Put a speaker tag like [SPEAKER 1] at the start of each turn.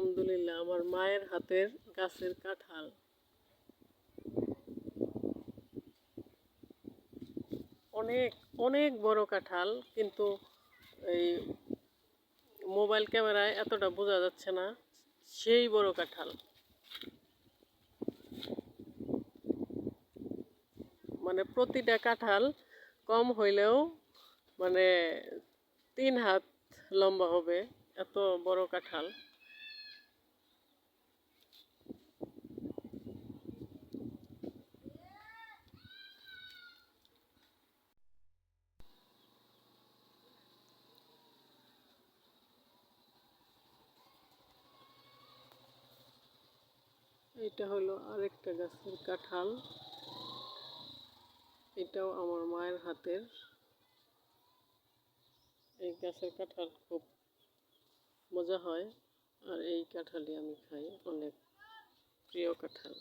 [SPEAKER 1] আলহামদুলিল্লাহ, আমার মায়ের হাতের গাছের কাঁঠাল। অনেক অনেক বড় কাঁঠাল, কিন্তু এই মোবাইল ক্যামেরায় এতটা বোঝা যাচ্ছে না, সেই বড় কাঁঠাল। মানে প্রতিটা কাঁঠাল কম হইলেও মানে তিন হাত লম্বা হবে, এত বড় কাঁঠাল। এটা হলো আরেকটা গাছের কাঁঠাল। এটাও আমার মায়ের হাতের। এই গাছের কাঁঠাল খুব মজা হয়। আর এই কাঁঠালই আমি খাই, অনেক প্রিয় কাঁঠাল।